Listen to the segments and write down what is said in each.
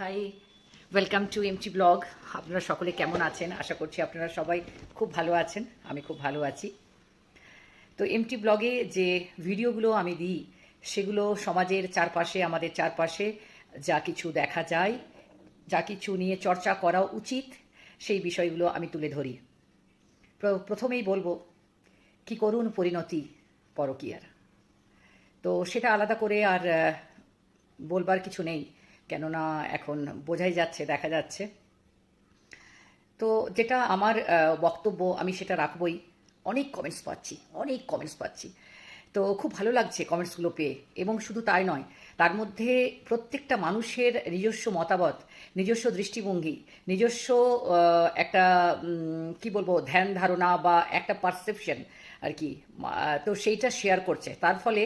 Hi welcome to MT blog আপনারা সকলে কেমন আছেন? আশা করছি আপনারা সবাই খুব ভালো আছেন। আমি খুব ভালো আছি। তো এমটি ব্লগে যে ভিডিওগুলো আমি দিই, সেগুলো সমাজের চারপাশে, আমাদের চারপাশে যা কিছু দেখা যায়, যা কিছু নিয়ে চর্চা করা উচিত, সেই বিষয়গুলো আমি তুলে ধরি। প্র- প্রথমেই বলব, কি করুন পরিণতি পরকীয়ার? তো সেটা আলাদা করে আর বলবার কিছু নেই। কেননা এখন বোঝাই যাচ্ছে, দেখা যাচ্ছে। তো যেটা আমার বক্তব্য আমি সেটা রাখবই। অনেক কমেন্টস পাচ্ছি, অনেক কমেন্টস পাচ্ছি। তো খুব ভালো লাগছে কমেন্টসগুলো পেয়ে, এবং শুধু তাই নয়, তার মধ্যে প্রত্যেকটা মানুষের নিজস্ব মতামত, নিজস্ব দৃষ্টিভঙ্গি, নিজস্ব একটা কি বলব, ধ্যান ধারণা বা একটা পারসেপশন আর কি তো সেইটা শেয়ার করছে। তার ফলে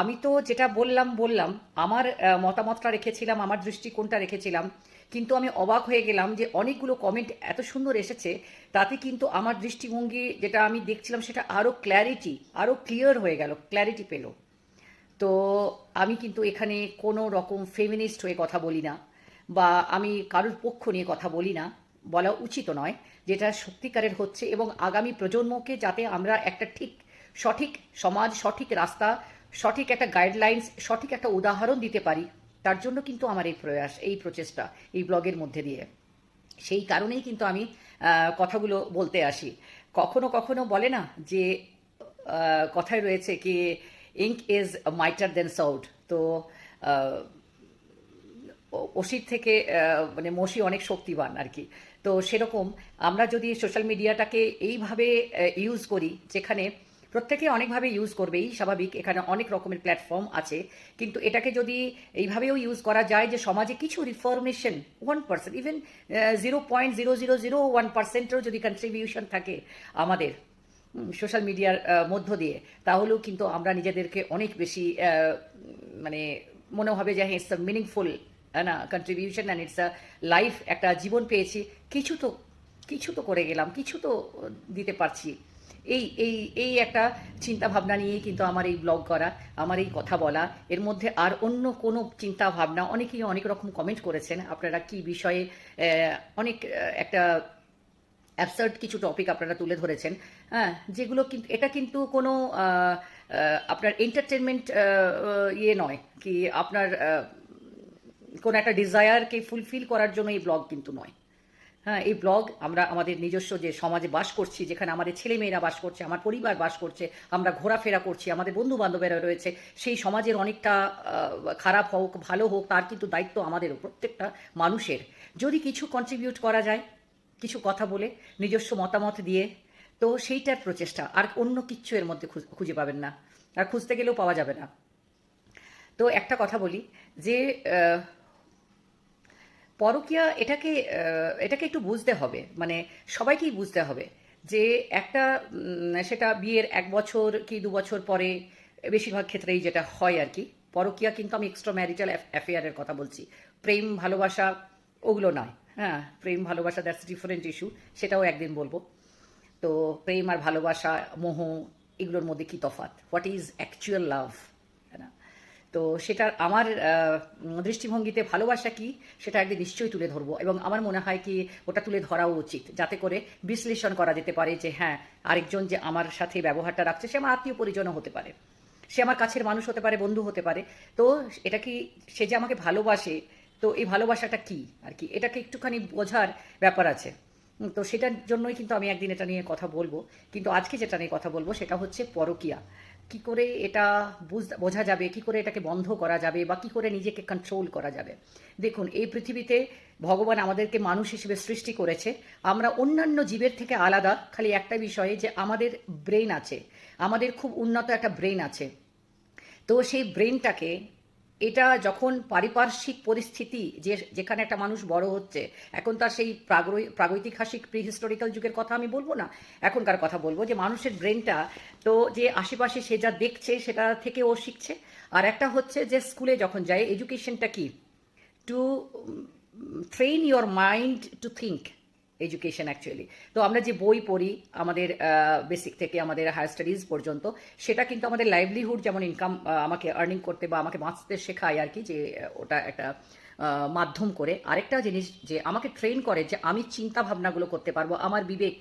আমি তো যেটা বললাম বললাম, আমার মতামতটা রেখেছিলাম, আমার দৃষ্টিকোণটা রেখেছিলাম, কিন্তু আমি অবাক হয়ে গেলাম যে অনেকগুলো কমেন্ট এত সুন্দর এসেছে, তাতে কিন্তু আমার দৃষ্টিভঙ্গি যেটা আমি দেখছিলাম, সেটা আরও ক্ল্যারিটি আরও ক্লিয়ার হয়ে গেল ক্ল্যারিটি পেল। তো আমি কিন্তু এখানে কোনো রকম ফেমিনিস্ট হয়ে কথা বলি না, বা আমি কারোর পক্ষ নিয়ে কথা বলি না, বলা উচিত নয়। যেটা সত্যিকারের হচ্ছে এবং আগামী প্রজন্মকে যাতে আমরা একটা ঠিক, সঠিক সমাজ, সঠিক রাস্তা, সঠিক একটা গাইডলাইন্স সঠিক একটা উদাহরণ দিতে পারি, তার জন্য কিন্তু আমার এই প্রয়াস, এই প্রচেষ্টা, এই ব্লগের মধ্যে দিয়ে। সেই কারণেই কিন্তু আমি কথাগুলো বলতে আসি। কখনো কখনো বলে না যে কথায় রয়েছে কি ink is mightier than sword তো অসির থেকে মানে মসি অনেক শক্তিবান আর কি। তো সেরকম আমরা যদি সোশ্যাল মিডিয়াটাকে এইভাবে ইউজ করি, যেখানে প্রত্যেকে অনেকভাবে ইউজ করবেই, স্বাভাবিক, এখানে অনেক রকমের প্ল্যাটফর্ম আছে, কিন্তু এটাকে যদি এইভাবেও ইউজ করা যায় যে সমাজে কিছু reformation one percent even zero point zero zero zero one পার্সেন্টেরও যদি কন্ট্রিবিউশন থাকে আমাদের সোশ্যাল মিডিয়ার মধ্য দিয়ে, তাহলেও কিন্তু আমরা নিজেদেরকে অনেক বেশি মানে মনে হবে যে হ্যাঁ ইটস মিনিংফুল না contribution and it's a life একটা জীবন পেয়েছি। কিছু তো কিছু তো করে গেলাম, কিছু তো দিতে পারছি। এই এই এই একটা চিন্তা ভাবনা নিয়েই কিন্তু আমার এই ব্লগ করা, আমার এই কথা বলা। এর মধ্যে আর অন্য কোনো চিন্তা ভাবনা অনেকেই অনেক রকম কমেন্ট করেছেন। আপনারা কি বিষয়ে অনেক একটা অ্যাবসার্ড কিছু টপিক আপনারা তুলে ধরেছেন। হ্যাঁ যেগুলো কিন্তু এটা কিন্তু কোনো আপনার এন্টারটেনমেন্ট ইয়ে নয়। কি আপনার কোনো একটা ডিজায়ারকে ফুলফিল করার জন্য এই ব্লগ কিন্তু নয়। হ্যাঁ এই ব্লগ আমরা আমাদের নিজস্ব যে সমাজে বাস করছি, যেখানে আমাদের ছেলেমেয়েরা বাস করছে, আমার পরিবার বাস করছে, আমরা ঘোরাফেরা করছি, আমাদের বন্ধু বান্ধবেরা রয়েছে, সেই সমাজের অনেকটা খারাপ হোক, ভালো হোক, তার কিন্তু দায়িত্ব আমাদের প্রত্যেকটা মানুষের। যদি কিছু কন্ট্রিবিউট করা যায়, কিছু কথা বলে, নিজস্ব মতামত দিয়ে, তো সেইটার প্রচেষ্টা, আর অন্য কিচ্ছু এর মধ্যে খুঁজে পাবেন না। আর খুঁজতে গেলেও পাওয়া যাবে না। তো একটা কথা বলি, যে পরকীয়া এটাকে এটাকে একটু বুঝতে হবে। মানে সবাইকেই বুঝতে হবে যে একটা সেটা বিয়ের এক বছর কি দু বছর পরে বেশিরভাগ ক্ষেত্রেই যেটা হয় আর কি। পরকীয়া কিন্তু আমি এক্সট্রা ম্যারিটাল অ্যাফেয়ারের কথা বলছি। প্রেম, ভালোবাসা ওগুলো নয়। হ্যাঁ প্রেম, ভালোবাসা দ্যাটস ডিফারেন্ট ইস্যু সেটাও একদিন বলব। তো প্রেম আর ভালোবাসা, মোহ, এগুলোর মধ্যে কি তফাৎ? হোয়াট ইজ অ্যাকচুয়াল লাভ তো সেটার আমার দৃষ্টিভঙ্গিতে ভালোবাসা কি, সেটা একদিন নিশ্চয়ই তুলে ধরবো। এবং আমার মনে হয় কি, ওটা তুলে ধরাও উচিত, যাতে করে বিশ্লেষণ করা যেতে পারে যে হ্যাঁ আরেকজন যে আমার সাথে ব্যবহারটা রাখছে, সে আমার আত্মীয় পরিজনও হতে পারে। সে আমার কাছের মানুষ হতে পারে, বন্ধু হতে পারে। তো এটা কি, সে যে আমাকে ভালোবাসে, তো এই ভালোবাসাটা কি আর কি? এটাকে একটুখানি বোঝার ব্যাপার আছে। তো সেটার জন্যই কিন্তু আমি একদিন এটা নিয়ে কথা বলব। কিন্তু আজকে যেটা নিয়ে কথা বলব, সেটা হচ্ছে পরকিয়া। কি করে এটা বুঝ- যাবে, কি করে এটাকে বন্ধ করা যাবে বা কি করে নিজেকে কন্ট্রোল করা যাবে। দেখুন, এই পৃথিবীতে ভগবান আমাদেরকে মানুষ হিসেবে সৃষ্টি করেছে। আমরা অন্যান্য জীবের থেকে আলাদা, খালি একটা বিষয়ে যে আমাদের ব্রেন আছে। আমাদের খুব উন্নত একটা ব্রেন আছে। তো সেই ব্রেনটাকে এটা যখন পারিপার্শ্বিক পরিস্থিতি যে যেখানে একটা মানুষ বড় হচ্ছে, এখন তার সেই প্রাগৈ- প্রাগৈতিহাসিক প্রি হিস্টোরিক্যাল যুগের কথা আমি বলব না। এখনকার কথা বলব যে মানুষের ব্রেনটা তো যে আশেপাশে সে যা দেখছে সেটা থেকে ও শিখছে। আর একটা হচ্ছে যে স্কুলে যখন যায় এডুকেশনটা কি? To train your mind to think education actually তো আমরা যে বই পড়ি আমাদের বেসিক থেকে আমাদের হায়ার স্টাডিজ পর্যন্ত, সেটা কিন্তু আমাদের লাইভলিহুড যেমন ইনকাম আমাকে আর্নিং করতে বা আমাকে বাঁচতে শেখায় আর কি, যে ওটা একটা মাধ্যম করে। আরেকটা জিনিস যে আমাকে ট্রেন করে যে আমি চিন্তা ভাবনাগুলো করতে পারব, আমার বিবেক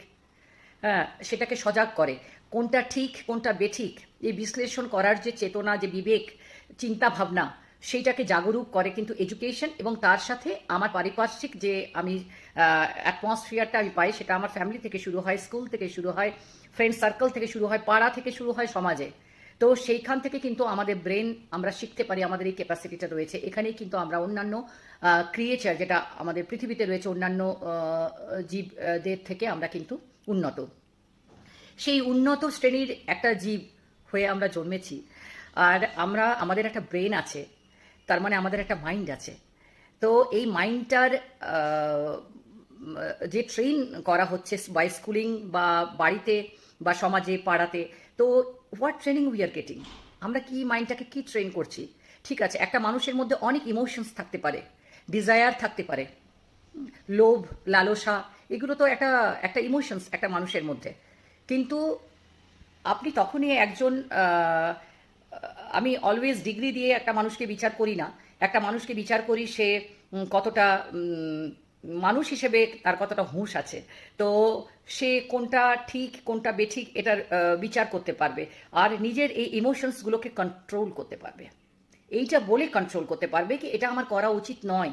হ্যাঁ সেটাকে সজাগ করে। কোনটা ঠিক, কোনটা বেঠিক, এই বিশ্লেষণ করার যে চেতনা, যে বিবেক, চিন্তা ভাবনা সেইটাকে জাগরুক করে কিন্তু এডুকেশন এবং তার সাথে আমার পারিপার্শ্বিক যে আমি অ্যাটমসফিয়ারটা আমি পাই সেটা আমার ফ্যামিলি থেকে শুরু হয় স্কুল থেকে শুরু হয় ফ্রেন্ড সার্কেল থেকে শুরু হয়, পাড়া থেকে শুরু হয় সমাজে। তো সেইখান থেকে কিন্তু আমাদের ব্রেন আমরা শিখতে পারি আমাদের এই ক্যাপাসিটিটা রয়েছে। এখানেই কিন্তু আমরা অন্যান্য ক্রিয়েচার যেটা আমাদের পৃথিবীতে রয়েছে অন্যান্য জীবদের থেকে আমরা কিন্তু উন্নত। সেই উন্নত শ্রেণির একটা জীব হয়ে আমরা জন্মেছি। আর আমরা, আমাদের একটা ব্রেন আছে। তার মানে আমাদের একটা মাইন্ড আছে। তো এই মাইন্ডটার যে ট্রেন করা হচ্ছে বাই স্কুলিং বা বাড়িতে বা সমাজে, পাড়াতে, তো what training we are getting আমরা কি মাইন্ডটাকে কি ট্রেন করছি? ঠিক আছে, একটা মানুষের মধ্যে অনেক ইমোশনস থাকতে পারে ডিজায়ার থাকতে পারে, লোভ, লালসা, এগুলো তো একটা একটা ইমোশনস একটা মানুষের মধ্যে। কিন্তু আপনি তখনই একজন আমি অলওয়েজ ডিগ্রি দিয়ে একটা মানুষকে বিচার করি না। একটা মানুষকে বিচার করি, সে কতটা মানুষ হিসেবে তার কতটা হুঁশ আছে। তো সে কোনটা ঠিক, কোনটা বেঠিক এটার বিচার করতে পারবে। আর নিজের এই ইমোশনসগুলোকে কন্ট্রোল করতে পারবে। এইটা বলে কন্ট্রোল করতে পারবে কি, এটা আমার করা উচিত নয়।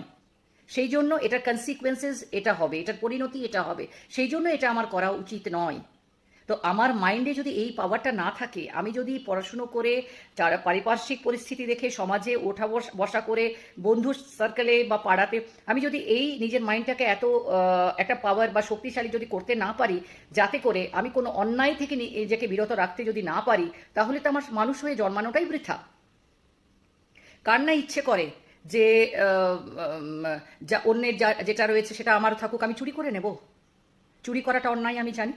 সেই জন্য এটার কনসিকুয়েন্সেস এটা হবে, এটার পরিণতি এটা হবে। সেই জন্য এটা আমার করা উচিত নয়। তো আমার মাইন্ডে যদি এই পাওয়ারটা না থাকে, আমি যদি পড়াশুনো করে চার- পারিপার্শ্বিক পরিস্থিতি দেখে সমাজে ওঠা বসা করে বন্ধু সার্কেলে বা পাড়াতে, আমি যদি এই নিজের মাইন্ডটাকে এত একটা পাওয়ার বা শক্তিশালী যদি করতে না পারি, যাতে করে আমি কোনো অন্যায় থেকে নিজেকে বিরত রাখতে যদি না পারি, তাহলে তো আমার মানুষ হয়ে জন্মানোটাই বৃথা। কার না ইচ্ছে করে যে যা অন্যের যা, যেটা রয়েছে সেটা আমার থাকুক, আমি চুরি করে নেব। চুরি করাটা অন্যায়, আমি জানি।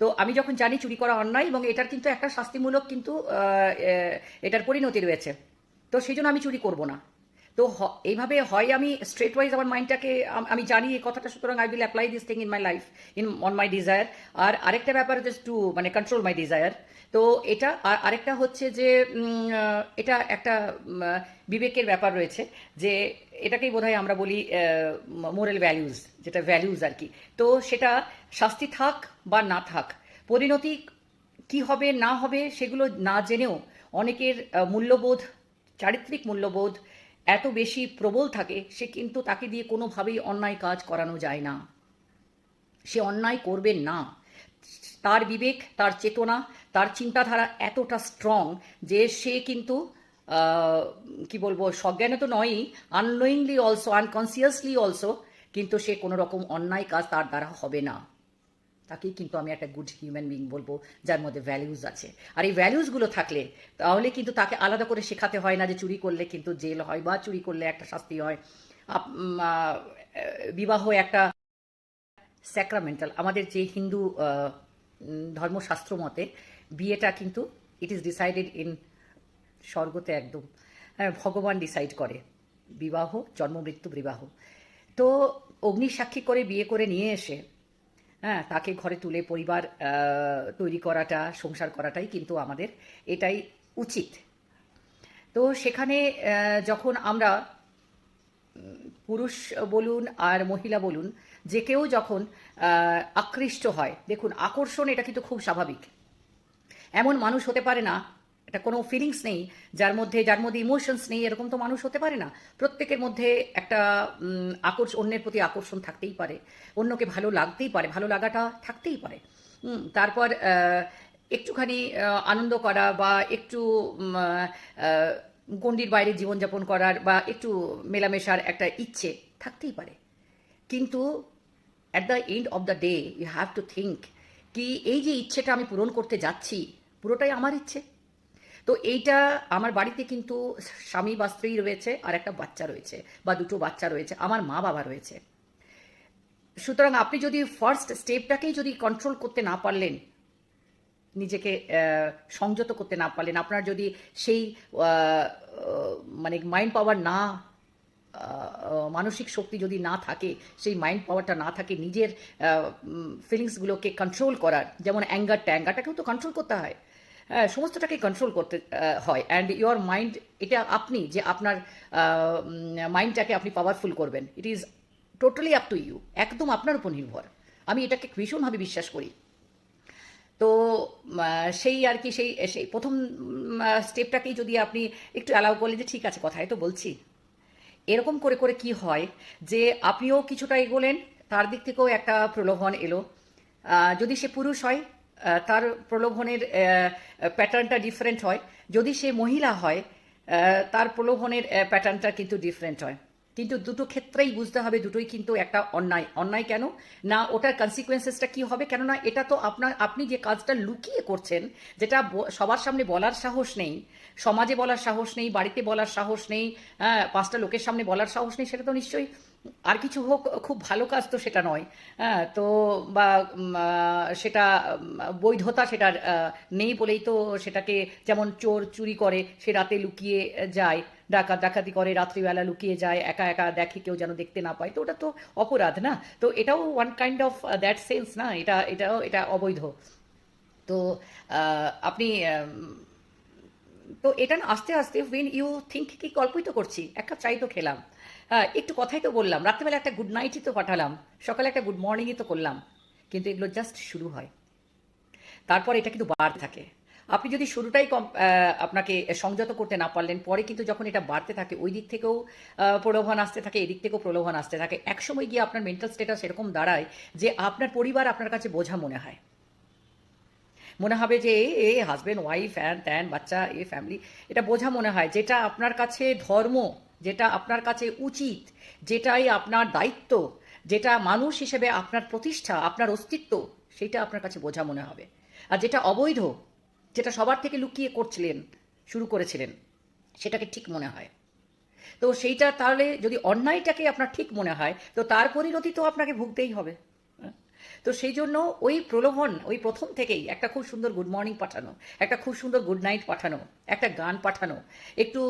তো আমি যখন জানি চুরি করা অন্যায় এবং এটার কিন্তু একটা শাস্তিমূলক কিন্তু এটার পরিণতি রয়েছে। তো সেই জন্য আমি চুরি করব না। তো এইভাবে হয় আমি স্ট্রেট ওয়াইজ আমার মাইন্ডটাকে আমি জানি এই কথাটা, সুতরাং I will apply this thing in my life in on my desire আর আরেকটা ব্যাপার জাস্ট টু মানে কন্ট্রোল মাই ডিজায়ার তো এটা, আর আরেকটা হচ্ছে যে এটা একটা বিবেকের ব্যাপার রয়েছে যে, এটাকেই বোধহয় আমরা বলি মোরাল ভ্যালিউজ যেটা ভ্যালিউজ আর কি। তো সেটা শাস্তি থাক বা না থাক, পরিণতি কি হবে না হবে সেগুলো না জেনেও অনেকের মূল্যবোধ, চারিত্রিক মূল্যবোধ এত বেশি প্রবল থাকে, সে কিন্তু তাকে দিয়ে কোনোভাবেই অন্যায় কাজ করানো যায় না। সে অন্যায় করবে না। তার বিবেক, তার চেতনা, তার চিন্তাধারা এতটা স্ট্রং যে সে কিন্তু কি বলব, সজ্ঞানে তো নয়ই আনলোয়িংলি অলসো আনকনসিয়াসলি অলসো কিন্তু সে কোনো রকম অন্যায় কাজ তার দ্বারা হবে না। তাকেই কিন্তু আমি একটা গুড হিউম্যান বিং বলব যার মধ্যে ভ্যালিউজ আছে। আর এই ভ্যালিউজগুলো থাকলে তাহলে কিন্তু তাকে আলাদা করে শেখাতে হয় না যে চুরি করলে কিন্তু জেল হয় বা চুরি করলে একটা শাস্তি হয়। বিবাহ একটা স্যাক্রামেন্টাল আমাদের যে হিন্দু ধর্মশাস্ত্র মতে বিয়েটা কিন্তু ইট ইজ ডিসাইডেড ইন স্বর্গতে একদম হ্যাঁ, ভগবান ডিসাইড করে। বিবাহ জন্ম মৃত্যু বিবাহ। তো অগ্নিসাক্ষী করে বিয়ে করে নিয়ে এসে হ্যাঁ তাকে ঘরে তুলে পরিবার তৈরি করাটা, সংসার করাটাই কিন্তু আমাদের এটাই উচিত। তো সেখানে যখন আমরা, পুরুষ বলুন আর মহিলা বলুন, যে কেউ যখন আকৃষ্ট হয়, দেখুন, আকর্ষণ এটা কিন্তু খুব স্বাভাবিক। এমন মানুষ হতে পারে না এটা কোনো ফিলিংস নেই, যার মধ্যে যার মধ্যে ইমোশনস নেই, এরকম তো মানুষ হতে পারে না। প্রত্যেকের মধ্যে একটা আকর্ষ, অন্যের প্রতি আকর্ষণ থাকতেই পারে। অন্যকে ভালো লাগতেই পারে, ভালো লাগাটা থাকতেই পারে। তারপর একটুখানি আনন্দ করা বা একটু গণ্ডির বাইরে জীবনযাপন করার বা একটু মেলামেশার একটা ইচ্ছে থাকতেই পারে। কিন্তু at the end of the day you have to think কি এই যে ইচ্ছেটা আমি পূরণ করতে যাচ্ছি, পুরোটাই আমার ইচ্ছে? তো এইটা আমার বাড়িতে কিন্তু স্বামী বা স্ত্রী রয়েছে আর একটা বাচ্চা রয়েছে বা দুটো বাচ্চা রয়েছে আমার মা বাবা রয়েছে। সুতরাং আপনি যদি ফার্স্ট স্টেপটাকেই যদি কন্ট্রোল করতে না পারলেন নিজেকে সংযত করতে না পারলেন আপনার যদি সেই মানে মাইন্ড পাওয়ার না মানসিক শক্তি যদি না থাকে সেই মাইন্ড পাওয়ারটা না থাকে নিজের ফিলিংসগুলোকে কন্ট্রোল করার যেমন অ্যাঙ্গারটা অ্যাঙ্গারটাকেও তো কন্ট্রোল করতে হ্যাঁ, সমস্তটাকে কন্ট্রোল করতে হয়। অ্যান্ড ইউর মাইন্ড এটা আপনি, যে আপনার মাইন্ডটাকে আপনি পাওয়ারফুল করবেন। It is totally up to you একদম আপনার উপর নির্ভর। আমি এটাকে ভীষণভাবে বিশ্বাস করি। তো সেই আর কি, সেই সেই প্রথম স্টেপটাকেই যদি আপনি একটু অ্যালাউ করলেন যে, ঠিক আছে কথাই তো বলছি। এরকম করে করে কি হয় যে, আপনিও কিছুটা এগোলেন, তার দিক থেকেও একটা প্রলোভন এলো। যদি সে পুরুষ হয় তার প্রলোভনের প্যাটার্নটা ডিফারেন্ট হয়। যদি সে মহিলা হয় তার প্রলোভনের প্যাটার্নটা কিন্তু ডিফারেন্ট হয়। কিন্তু দুটো ক্ষেত্রেই বুঝতে হবে দুটোই কিন্তু একটা অন্যায়। অন্যায় কেন? না ওটার কনসিকুয়েন্সেসটা কি হবে? কেননা এটা তো আপনার আপনি যে কাজটা লুকিয়ে করছেন যেটা সবার সামনে বলার সাহস নেই সমাজে বলার সাহস নেই বাড়িতে বলার সাহস নেই হ্যাঁ, পাঁচটা লোকের সামনে বলার সাহস নেই সেটা তো নিশ্চয়ই আর কিছু হোক, খুব ভালো কাজ তো সেটা নয়। হ্যাঁ তো বা সেটা বৈধতা সেটার নেই বলেই তো সেটাকে যেমন চোর চুরি করে সে রাতে লুকিয়ে যায় ডাকাত ডাকাতি করে, রাত্রিবেলা লুকিয়ে যায়, একা একা দেখে কেউ যেন দেখতে না পায়, তো ওটা তো অপরাধ না? তো এটাও one kind of that sense না? এটা, এটাও, এটা অবৈধ। তো আপনি তো এটা না, আস্তে আস্তে ওয়েন ইউ থিঙ্ক কি গল্পই তো করছি, এক কাপ চাই তো খেলাম। একটু কথাই তো বললাম। রাত্রেবেলা একটা গুড নাইটই তো পাঠালাম। সকালে একটা গুড মর্নিংই তো করলাম। কিন্তু এগুলো জাস্ট শুরু হয়। তারপর এটা কিন্তু বাড়তে থাকে। আপনি যদি শুরুটাই কম আপনাকে সংযত করতে না পারলেন, পরে কিন্তু যখন এটা বাড়তে থাকে, ওই দিক থেকেও প্রলোভন আসতে থাকে, এদিক থেকেও প্রলোভন আসতে থাকে। একসময় গিয়ে আপনার মেন্টাল স্টেটাস এরকম দাঁড়ায় যে আপনার পরিবার আপনার কাছে বোঝা মনে হয়। মনে হবে যে, এ- হাজবেন্ড ওয়াইফ অ্যান ত্যান বাচ্চা, এ ফ্যামিলি এটা বোঝা মনে হয় যেটা আপনার কাছে ধর্ম যেটা আপনার কাছে উচিত, যেটাই আপনার দায়িত্ব, যেটা মানুষ হিসেবে আপনার প্রতিষ্ঠা, আপনার অস্তিত্ব, সেটা আপনার কাছে বোঝা মনে হবে আর যেটা অবৈধ, যেটা সবার থেকে লুকিয়ে করছিলেন, শুরু করেছিলেন, সেটাকে ঠিক মনে হয় তো সেইটা তাহলে যদি অন্যায়টাকে আপনার ঠিক মনে হয়, তো তার পরিণতি তো আপনাকে ভুগতেই হবে? তো সেই জন্য ওই প্রলোভন, ওই প্রথম থেকেই একটা খুব সুন্দর গুড মর্নিং পাঠানো, একটা খুব সুন্দর গুড নাইট পাঠানো, একটা গান পাঠানো, একটু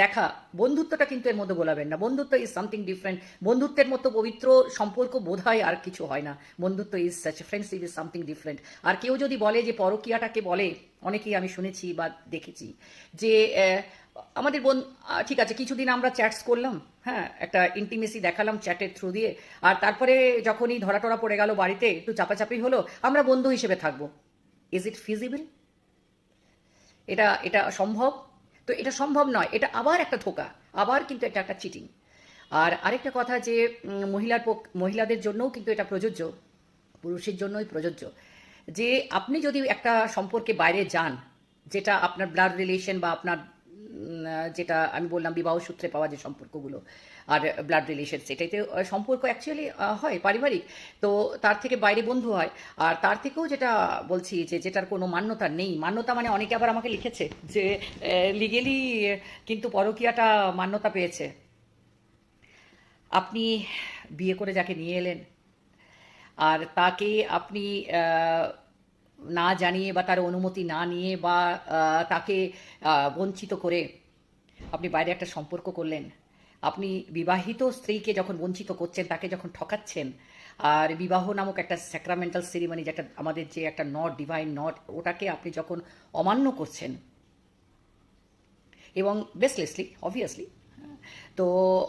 দেখা, বন্ধুত্বটা কিন্তু এর মধ্যে গোলাবেন না। বন্ধুত্ব ইজ সামথিং ডিফারেন্ট বন্ধুত্বের মতো পবিত্র সম্পর্ক বোধ হয় আর কিছু হয় না। বন্ধুত্ব is such friendship is something different আর কেউ যদি বলে যে পরকীয়াটাকে বলে, অনেকেই আমি শুনেছি বা দেখেছি যে আমাদের বোন ঠিক আছে, কিছুদিন আমরা চ্যাটস করলাম হ্যাঁ একটা ইন্টিমেসি দেখালাম চ্যাটের থ্রু দিয়ে, আর তারপরে যখনই ধরা টরা পড়ে গেল বাড়িতে, একটু চাপাচাপি হলো, আমরা বন্ধু হিসেবে থাকব। ইজ ইট ফিজিবল এটা এটা সম্ভব? তো এটা সম্ভব নয়, এটা আবার একটা ধোকা, আবার কিন্তু এটা একটা চিটিং আর আরেকটা কথা যে মহিলার মহিলাদের জন্যও কিন্তু এটা প্রযোজ্য, পুরুষের জন্যই প্রযোজ্য, যে আপনি যদি একটা সম্পর্কে বাইরে যান, যেটা আপনার ব্লাড রিলেশন বা আপনার যেটা আমি বললাম বিবাহ সূত্রে পাওয়া যে সম্পর্কগুলো আর ব্লাড রিলেশন সেটাইতে সম্পর্ক অ্যাকচুয়ালি হয় পারিবারিক। তো তার থেকে বাইরে বন্ধু হয়। আর তার থেকেও যেটা বলছি যে যেটার কোনো মান্যতা নেই। মান্যতা মানে অনেকে আবার আমাকে লিখেছে যে লিগেলি কিন্তু পরকীয়াটা মান্যতা পেয়েছে। আপনি বিয়ে করে যাকে নিয়ে এলেন, আর তাকে আপনি না জানিয়ে বা তার অনুমতি না নিয়ে বা তাকে বঞ্চিত করে আপনি বাইরে একটা সম্পর্ক করলেন। আপনি বিবাহিত স্ত্রীকে যখন বঞ্চিত করছেন, তাকে যখন ঠকাচ্ছেন, আর বিবাহ নামক একটা স্যাক্রামেন্টাল সেরিমনি যেটা আমাদের যে একটা নট ডিভাইন নট ওটাকে আপনি যখন অমান্য করছেন, এবং বেসলেসলি অবভিয়াসলি তো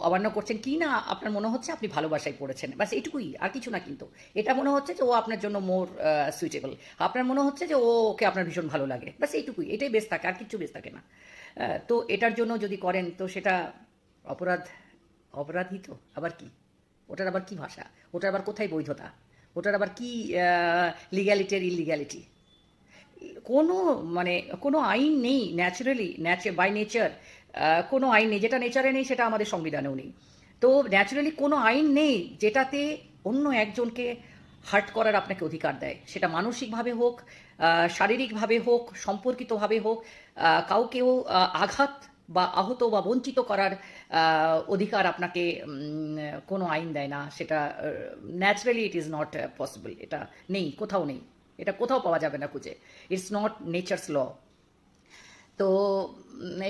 অমান্য করছেন কি না আপনার মনে হচ্ছে আপনি ভালোবাসায় পড়েছেন? বাস এটুকুই, আর কিছু না কিন্তু। এটা মনে হচ্ছে যে ও আপনার জন্য মোর সুইটেবল আপনার মনে হচ্ছে যে ও ওকে আপনার ভীষণ ভালো লাগে। বাস এইটুকুই, এটাই বেশ থাকে, আর কিছু বেশ থাকে না। তো এটার জন্য যদি করেন, তো সেটা অপরাধ, অপরাধই তো, আবার কি? ওটার আবার কি ভাষা? ওটার আবার কোথায় বৈধতা? ওটার আবার কি লিগ্যালিটি আর ইলিগ্যালিটি কোনো মানে কোনো আইন নেই ন্যাচারালি ন্যাচার বাই নেচার কোনো আইন নেই, যেটা নেচারে নেই সেটা আমাদের সংবিধানেও নেই। তো ন্যাচারালি কোনো আইন নেই যেটাতে অন্য একজনকে হার্ট করার আপনাকে অধিকার দেয়। সেটা মানসিকভাবে হোক শারীরিকভাবে হোক, সম্পর্কিতভাবে হোক কাউকেও আঘাত বা আহত বা বঞ্চিত করার অধিকার আপনাকে কোনো আইন দেয় না। সেটা naturally it is not possible এটা নেই, কোথাও নেই। এটা কোথাও পাওয়া যাবে না খুঁজে। ইটস নট নেচার্স ল তো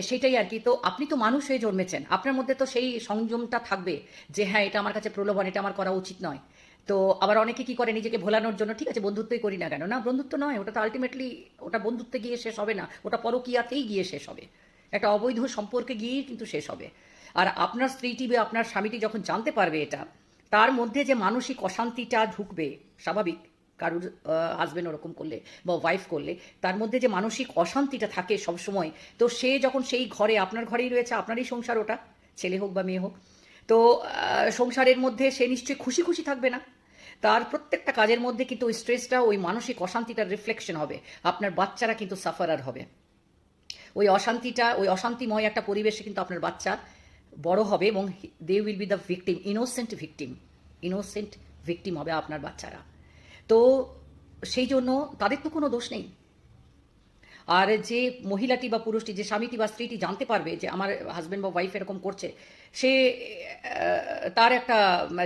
সেটাই আর কি। তো আপনি তো মানুষ হয়ে জন্মেছেন। আপনার মধ্যে তো সেই সংযমটা থাকবে যে হ্যাঁ এটা আমার কাছে প্রলোভন, এটা আমার করা উচিত নয়। তো আবার অনেকে কি করে নিজেকে ভোলানোর জন্য? ঠিক আছে, বন্ধুত্বই করি না কেন? না, বন্ধুত্ব নয়, ওটা তো আলটিমেটলি ওটা বন্ধুত্বে গিয়ে শেষ হবে না। ওটা পরকীয়াতেই গিয়ে শেষ হবে। একটা অবৈধ সম্পর্কে গিয়েই কিন্তু শেষ হবে। আর আপনার স্ত্রীটি বা আপনার স্বামীটি যখন জানতে পারবে এটা, তার মধ্যে যে মানসিক অশান্তিটা ঢুকবে, স্বাভাবিক। কারুর হাজবেন্ড ওরকম করলে বা ওয়াইফ করলে, তার মধ্যে যে মানসিক অশান্তিটা থাকে সব সময় তো সে যখন সেই ঘরে, আপনার ঘরেই রয়েছে, আপনারই সংসার ওটা, ছেলে হোক বা মেয়ে হোক, তো সংসারের মধ্যে সে নিশ্চয়ই খুশি খুশি থাকবে না। তার প্রত্যেকটা কাজের মধ্যে কিন্তু ওই স্ট্রেসটা ওই মানসিক অশান্তিটার রিফ্লেকশন হবে, আপনার বাচ্চারা কিন্তু সাফারার হবে। ওই অশান্তিটা, ওই অশান্তিময় একটা পরিবেশে কিন্তু আপনার বাচ্চা বড় হবে এবং they will be the victim innocent victim innocent victim হবে আপনার বাচ্চারা। তো সেই জন্য তাদের তো কোনো দোষ নেই। আর যে মহিলাটি বা পুরুষটি, যে স্বামীটি বা স্ত্রীটি জানতে পারবে যে আমার হাজব্যান্ড বা ওয়াইফ এরকম করছে সে তার একটা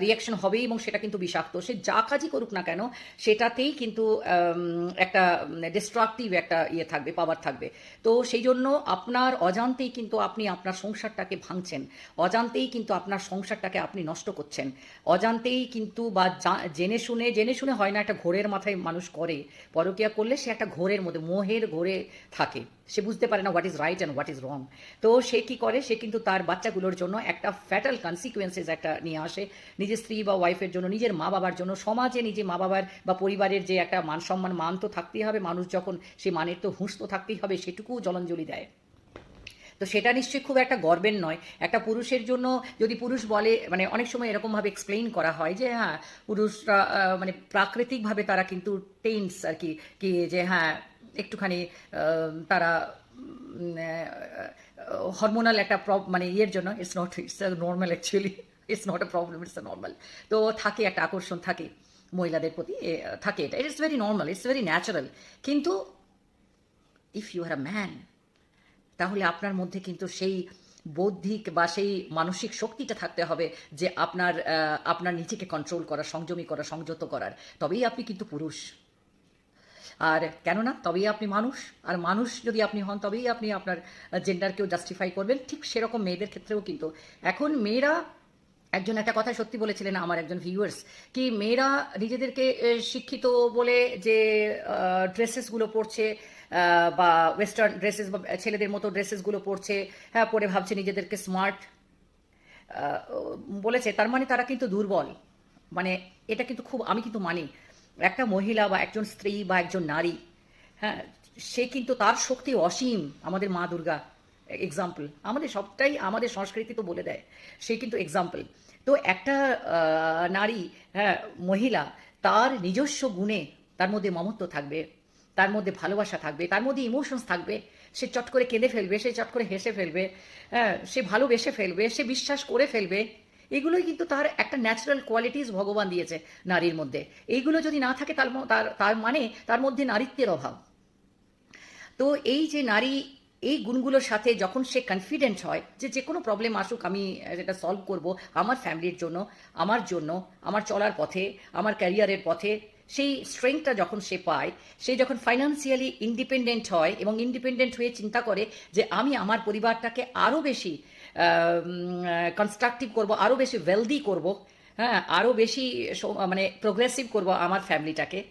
রিয়াকশন হবেই এবং সেটা কিন্তু বিষাক্ত। সে যা কাজই করুক না কেন, সেটাতেই কিন্তু একটা ডিস্ট্রাকটিভ একটা ইয়ে থাকবে পাওয়ার থাকবে। তো সেই জন্য আপনার অজান্তেই কিন্তু আপনি আপনার সংসারটাকে ভাঙছেন। অজান্তেই কিন্তু আপনার সংসারটাকে আপনি নষ্ট করছেন। অজান্তেই কিন্তু বা জেনে শুনে জেনে শুনে হয় না একটা ঘোরের মাথায় মানুষ করে, পরকিয়া করলে সে একটা ঘোরের মধ্যে, মোহের ঘোরে থাকে। সে বুঝতে পারে না what is right and what is wrong তো সে কি করে? সে কিন্তু তার বাচ্চাগুলোর জন্য একটা ফ্যাটাল কনসিকুয়েন্সেস একটা নিয়ে আসে। নিজের স্ত্রী বা ওয়াইফের জন্য, নিজের মা বাবার জন্য, সমাজে নিজে মা বাবার বা পরিবারের যে একটা মান সম্মান, মান তো থাকতেই হবে। মানুষ যখন সে মানের তো হুঁশ তো থাকতেই হবে সেটুকু জলাঞ্জলি দেয়। তো সেটা নিশ্চয়ই খুব একটা গর্বের নয়। একটা পুরুষের জন্য যদি পুরুষ বলে মানে অনেক সময় এরকমভাবে এক্সপ্লেইন করা হয় যে হ্যাঁ পুরুষরা মানে প্রাকৃতিকভাবে তারা কিন্তু টেন্স আর কি কি যে হ্যাঁ একটুখানি তারা হরমোনাল একটা প্রব মানে ইয়ের জন্য it's not it's normal actually it's not a problem it's normal তো থাকে একটা আকর্ষণ থাকে মহিলাদের প্রতি থাকে এটা it's very normal it's very natural কিন্তু if you are a man তাহলে আপনার মধ্যে কিন্তু সেই বৌদ্ধিক বা সেই মানসিক শক্তিটা থাকতে হবে যে আপনার আপনার নিজেকে কন্ট্রোল করা, সংযমী করা, সংযত করার। তবেই আপনি কিন্তু পুরুষ। আর কেননা তবেই আপনি মানুষ, আর মানুষ যদি আপনি হন তবেই আপনি আপনার জেন্ডারকেও জাস্টিফাই করবেন। ঠিক সেরকম মেয়েদের ক্ষেত্রেও কিন্তু। এখন মেয়েরা, একজন একটা কথা সত্যি বলেছিলেন আমার একজন ভিউয়ার্স কি মেয়েরা নিজেদেরকে শিক্ষিত বলে যে ড্রেসেসগুলো পরছে বা ওয়েস্টার্ন ড্রেসেস বা ছেলেদের মতো ড্রেসেসগুলো পরছে হ্যাঁ পরে ভাবছে নিজেদেরকে স্মার্ট বলেছে। তার মানে তারা কিন্তু দুর্বল। মানে এটা কিন্তু খুব, আমি কিন্তু মানি। একটা মহিলা বা একজন স্ত্রী বা একজন নারী হ্যাঁ সে কিন্তু তার শক্তি অসীম আমাদের মা দুর্গা এক্সাম্পল আমাদের সবটাই, আমাদের সংস্কৃতি তো বলে দেয়, সে কিন্তু এক্সাম্পল তো একটা নারী হ্যাঁ মহিলা, তার নিজস্ব গুণে তার মধ্যে মমত্ব থাকবে, তার মধ্যে ভালোবাসা থাকবে, তার মধ্যে ইমোশনস থাকবে, সে চট করে কেঁদে ফেলবে, সে চট করে হেসে ফেলবে হ্যাঁ সে ভালোবেসে ফেলবে, সে বিশ্বাস করে ফেলবে এগুলোই কিন্তু তার একটা ন্যাচারাল কোয়ালিটিস ভগবান দিয়েছে নারীর মধ্যে। এইগুলো যদি না থাকে তার তার মানে তার মধ্যে নারীত্বের অভাব। তো এই যে নারী, এই গুণগুলোর সাথে যখন সে কনফিডেন্ট হয় যে যে কোনো প্রবলেম আসুক, আমি এটা সলভ করব আমার ফ্যামিলির জন্য, আমার জন্য, আমার চলার পথে, আমার ক্যারিয়ারের পথে, সেই স্ট্রেংথটা যখন সে পায়, সে যখন ফাইন্যান্সিয়ালি ইন্ডিপেন্ডেন্ট হয় এবং ইন্ডিপেন্ডেন্ট হয়ে চিন্তা করে যে আমি আমার পরিবারটাকে আরও বেশি কনস্ট্রাকটিভ করব আরও বেশি ওয়েলদি করব হ্যাঁ আরও বেশি মানে প্রোগ্রেসিভ করব আমার ফ্যামিলিটাকে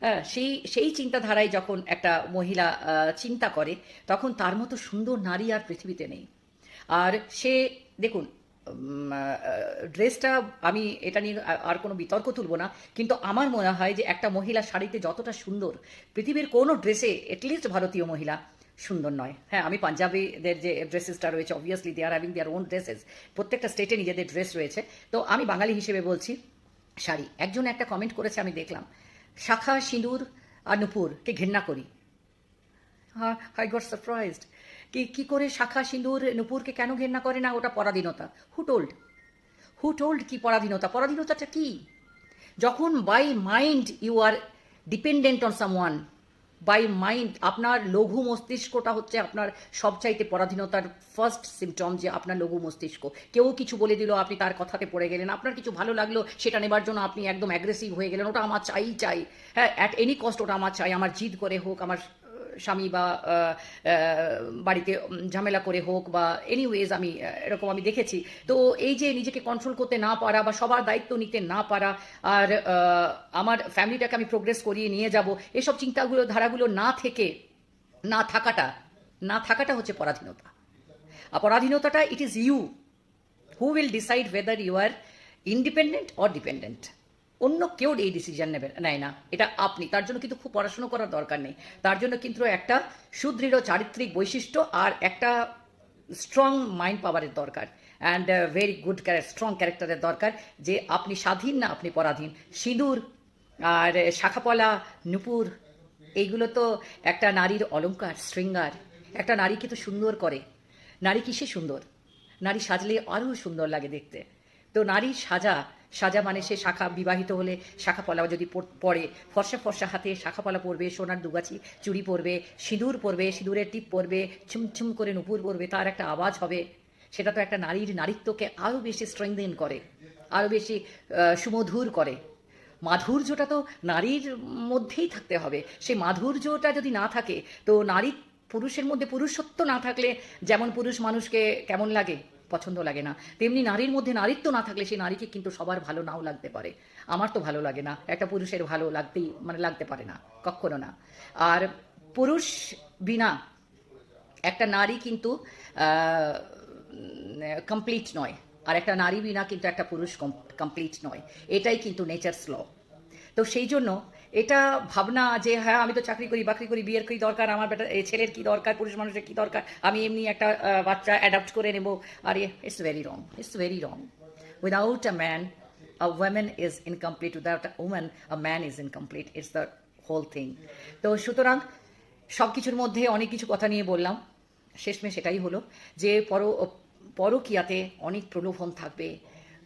হ্যাঁ সেই সেই চিন্তাধারায় যখন একটা মহিলা চিন্তা করে, তখন তার মতো সুন্দর নারী আর পৃথিবীতে নেই। আর সে, দেখুন ড্রেসটা আমি এটা নিয়ে আর- কোনো বিতর্ক তুলবো না, কিন্তু আমার মনে হয় যে একটা মহিলা শাড়িতে যতটা সুন্দর, পৃথিবীর কোনো ড্রেসে এটলিস্ট ভারতীয় মহিলা সুন্দর নয়। হ্যাঁ আমি পাঞ্জাবিদের যে ড্রেসেসটা রয়েছে obviously they are having their own dresses প্রত্যেকটা স্টেটে নিজেদের ড্রেস রয়েছে। তো আমি বাঙালি হিসেবে বলছি, শাড়ি। একজন একটা কমেন্ট করেছে, আমি দেখলাম। শাখা, সিঁদুর আর নুপুরকে ঘৃণা করি। হ্যাঁ আই গট সারপ্রাইজড কি কি করে শাখা, সিঁদুর, নুপুরকে কেন ঘেন্না করে না? ওটা পরাধীনতা। হু টোল্ড হু টোল্ড কি পরাধীনতা? পরাধীনতাটা কি? যখন by mind you are dependent on someone by mind আপনার লঘু মস্তিষ্কটা হচ্ছে আপনার সবচাইতে পরাধীনতার ফার্স্ট সিমটম যে আপনার লঘু মস্তিষ্ক। কেউ কিছু বলে দিল, আপনি তার কথাতে পড়ে গেলেন, আপনার কিছু ভালো লাগল, সেটা নেবার জন্য আপনি একদম অ্যাগ্রেসিভ হয়ে গেলেন, ওটা আমার চাই চাই। হ্যাঁ অ্যাট এনি কস্ট ওটা আমার চাই, আমার জিদ করে হোক, আমার স্বামী বা বাড়িতে ঝামেলা করে হোক বা এনিওয়েজ আমি এরকম আমি দেখেছি। তো এই যে নিজেকে কন্ট্রোল করতে না পারা বা সবার দায়িত্ব নিতে না পারা, আর আমার ফ্যামিলিটাকে আমি প্রোগ্রেস করিয়ে নিয়ে যাব, এসব চিন্তাগুলো, ধারাগুলো না থেকে, না থাকাটা না থাকাটা হচ্ছে পরাধীনতা। আর পরাধীনতাটা it is you who will decide whether you are independent or dependent অন্য কেউ এই ডিসিশন নেবে, নেয় না। এটা আপনি। তার জন্য কিন্তু খুব পড়াশুনো করার দরকার নেই। তার জন্য কিন্তু একটা সুদৃঢ় চারিত্রিক বৈশিষ্ট্য আর একটা স্ট্রং মাইন্ড পাওয়ারের দরকার। অ্যান্ড ভেরি গুড স্ট্রং ক্যারেক্টারের দরকার যে আপনি স্বাধীন না, আপনি পরাধীন। সিঁদুর আর শাখাপলা, নুপুর, এইগুলো তো একটা নারীর অলঙ্কার, শৃঙ্গার। একটা নারীকে তো সুন্দর করে। নারী কিসে সুন্দর? নারী সাজলে আরও সুন্দর লাগে দেখতে। তো নারীর সাজা সাজা মানে সে শাখা, বিবাহিত হলে শাখা পলা যদি পরে ফর্সা ফর্সা হাতে শাখা পলা পরবে সোনার দুগাছি চুড়ি পরবে, সিঁদুর পরবে, সিঁদুরের টিপ পরবে ছুমছুম করে নুপুর পরবে, তার একটা আওয়াজ হবে। সেটা তো একটা নারীর নারীত্বকে আরও বেশি স্ট্রেংদেন করে আরও বেশি সুমধুর করে। মাধুর্যটা তো নারীর মধ্যেই থাকতে হবে। সেই মাধুর্যটা যদি না থাকে, তো নারী পুরুষের মধ্যে পুরুষত্ব না থাকলে যেমন পুরুষ মানুষকে কেমন লাগে? পছন্দ লাগে না। তেমনি নারীর মধ্যে নারীত্ব না থাকলে সেই নারীকে কিন্তু সবার ভালো নাও লাগতে পারে। আমার তো ভালো লাগে না। একটা পুরুষের ভালো লাগতেই মানে লাগতে পারে না কখনো না। আর পুরুষ বিনা একটা নারী কিন্তু কমপ্লিট নয়। আর একটা নারী বিনা কিন্তু একটা পুরুষ কমপ্লিট নয়। এটাই কিন্তু নেচার্স ল তো সেই জন্য এটা ভাবনা যে হ্যাঁ আমি তো চাকরি করি, বাকরি করি, বিয়ের কি দরকার, আমার বেটা ছেলের কি দরকার, পুরুষ মানুষের কি দরকার, আমি এমনি একটা বাচ্চা অ্যাডাপ্ট করে নেব। আর it's very wrong it's very wrong without a man a woman is incomplete without a woman, a man is incomplete it's the whole thing তো সুতরাং সব কিছুর মধ্যে অনেক কিছু কথা নিয়ে বললাম। শেষমে সেটাই হলো যে, পর, পরকিয়াতে অনেক প্রলোভন থাকবে।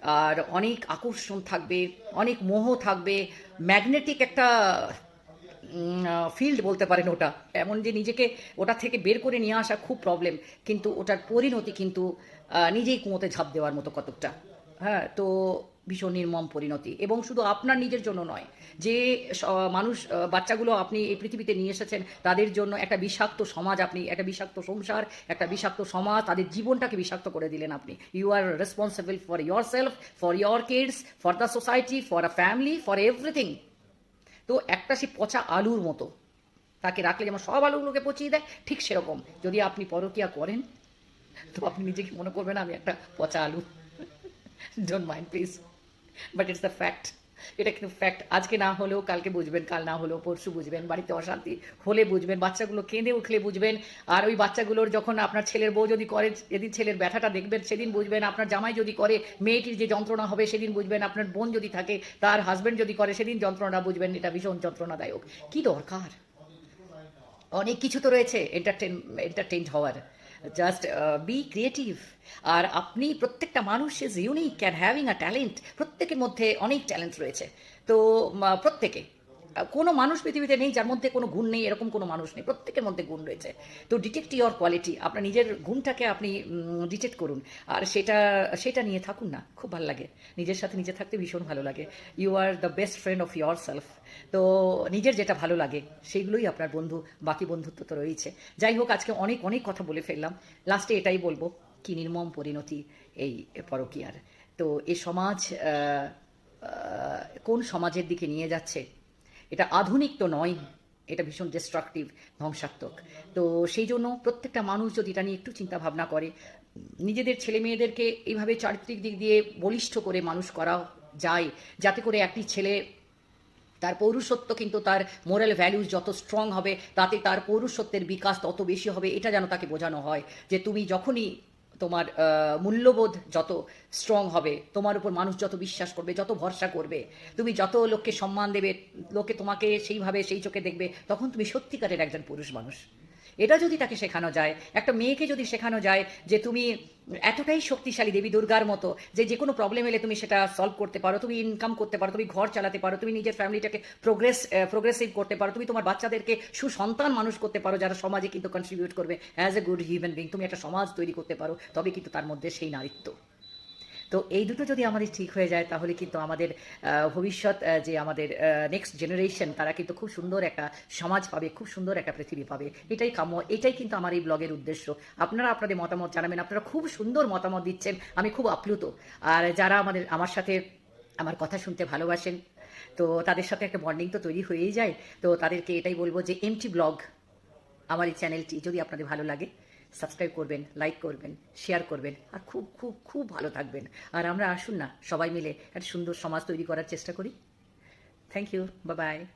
আর অনেক আকর্ষণ থাকবে, অনেক মোহ থাকবে ম্যাগনেটিক একটা ফিল্ড বলতে পারেন ওটা। এমন যে নিজেকে ওটা থেকে বের করে নিয়ে আসা খুব প্রবলেম কিন্তু ওটার পরিণতি কিন্তু নিজেই কুঁয়োতে ঝাঁপ দেওয়ার মতো কতকটা। হ্যাঁ তো ভীষণ নির্মম পরিণতি এবং শুধু আপনার নিজের জন্য নয়, যে মানুষ বাচ্চাগুলো আপনি এই পৃথিবীতে নিয়ে এসেছেন, তাদের জন্য একটা বিষাক্ত সমাজ আপনি, একটা বিষাক্ত সংসার, একটা বিষাক্ত সমাজ, তাদের জীবনটাকে বিষাক্ত করে দিলেন আপনি। You are responsible for yourself for your kids for the society for a family for everything তো একটা সে পচা আলুর মতো, তাকে রাখলে যেমন সব আলুগুলোকে পচিয়ে দেয়, ঠিক সেরকম। যদি আপনি পরকিয়া করেন, তো আপনি নিজেকে মনে করবেন, আমি একটা পচা আলু। Don't mind please but it's the fact এটা কিন্তু ফ্যাক্ট আজকে না হলেও, কালকে বুঝবেন, কাল না হলেও, পরশু বুঝবেন, বাড়িতে অশান্তি হলে বুঝবেন, বাচ্চাগুলো কেঁদে উঠলে বুঝবেন। আর ওই বাচ্চাগুলোর যখন আপনার ছেলের বউ যদি করে, যেদিন ছেলের ব্যথাটা দেখবেন, সেদিন বুঝবেন, আপনার জামাই যদি করে, মেয়েটির যে যন্ত্রণা হবে, সেদিন বুঝবেন, আপনার বোন যদি থাকে, তার হাজবেন্ড যদি করে, সেদিন যন্ত্রণা বুঝবেন, এটা ভীষণ যন্ত্রণাদায়ক। কি দরকার? অনেক কিছু তো রয়েছে এন্টারটেন এন্টারটেইন হওয়ার। জাস্ট বি ক্রিয়েটিভ আর আপনি প্রত্যেকটা মানুষ is unique and having a talent প্রত্যেকের মধ্যে অনেক ট্যালেন্ট রয়েছে। তো প্রত্যেকে। কোনো মানুষ পৃথিবীতে নেই যার মধ্যে কোনো গুণ নেই, এরকম কোনো মানুষ নেই। প্রত্যেকের মধ্যে গুণ রয়েছে। তো ডিটেক্ট ইওর কোয়ালিটি আপনার নিজের গুণটাকে আপনি ডিটেক্ট করুন। আর সেটা সেটা নিয়ে থাকুন না, খুব ভালো লাগে। নিজের সাথে নিজে থাকতে ভীষণ ভালো লাগে। You are the best friend of yourself তো নিজের যেটা ভালো লাগে, সেগুলোই আপনার বন্ধু, বাকি বন্ধুত্ব তো রয়েছে। যাই হোক, আজকে অনেক অনেক কথা বলে ফেললাম। লাস্টে এটাই বলব, কি নির্মম পরিণতি এই পরকীয়ার। তো এ সমাজ কোন সমাজের দিকে নিয়ে যাচ্ছে এটা আধুনিক তো নয়, এটা ভীষণ ডিস্ট্রাকটিভ ধ্বংসাত্মক। তো সেই জন্য প্রত্যেকটা মানুষ যদি এটা নিয়ে একটু চিন্তা ভাবনা করে, নিজেদের ছেলে মেয়েদেরকে এইভাবে চারিত্রিক দিক দিয়ে বলিষ্ঠ করে মানুষ করা যায়, যাতে করে একটি ছেলে তার পৌরুষত্ব কিন্তু তার মোরাল ভ্যালুস যত স্ট্রং হবে, তাতে তার পৌরুষত্বের বিকাশ তত বেশি হবে, এটা যেন তাকে বোঝানো হয় যে তুমি যখনই তোমার মূল্যবোধ যত স্ট্রং হবে, তোমার উপর মানুষ যত বিশ্বাস করবে, যত ভরসা করবে, তুমি যত লোককে সম্মান দেবে, লোকে তোমাকে সেইভাবে, সেই চোখে দেখবে, তখন তুমি সত্যিকারের একজন পুরুষ মানুষ। এটা যদি তাকে শেখানো যায়, একটা মেয়েকে যদি শেখানো যায় যে তুমি এতটাই শক্তিশালী দেবী দুর্গার মতো যে যে কোনো প্রবলেম এলে তুমি সেটা সলভ করতে পারো, তুমি ইনকাম করতে পারো, তুমি ঘর চালাতে পারো, তুমি নিজের ফ্যামিলিটাকে প্রোগ্রেস প্রোগ্রেসিভ করতে পারো, তুমি তোমার বাচ্চাদেরকে সুসন্তান মানুষ করতে পারো যারা সমাজে কিন্তু কন্ট্রিবিউট করবে। As a good human being তুমি একটা সমাজ তৈরি করতে পারো, তবে কিন্তু তার মধ্যে সেই নারীত্ব। তো এই দুটো যদি আমাদের ঠিক হয়ে যায়, তাহলে কিন্তু আমাদের ভবিষ্যৎ যে আমাদের নেক্সট জেনারেশন তারা কিন্তু খুব সুন্দর একটা সমাজ পাবে, খুব সুন্দর একটা পৃথিবী পাবে। এটাই কাম্য, এটাই কিন্তু আমার এই ব্লগের উদ্দেশ্য। আপনারা আপনাদের মতামত জানাবেন। আপনারা খুব সুন্দর মতামত দিচ্ছেন। আমি খুব আপ্লুত। আর যারা আমাদের, আমার সাথে আমার কথা শুনতে ভালোবাসেন, তো তাদের সাথে একটা বন্ডিং তো তৈরি হয়েই যায়। তো তাদেরকে এটাই বলব যে এমটি ব্লগ আমার এই চ্যানেলটি যদি আপনাদের ভালো লাগে সাবস্ক্রাইব করবেন লাইক করবেন শেয়ার করবেন, আর খুব খুব খুব ভালো থাকবেন। আর আমরা আসুন না, সবাই মিলে একটা সুন্দর সমাজ তৈরি করার চেষ্টা করি। থ্যাংক ইউ বা বাই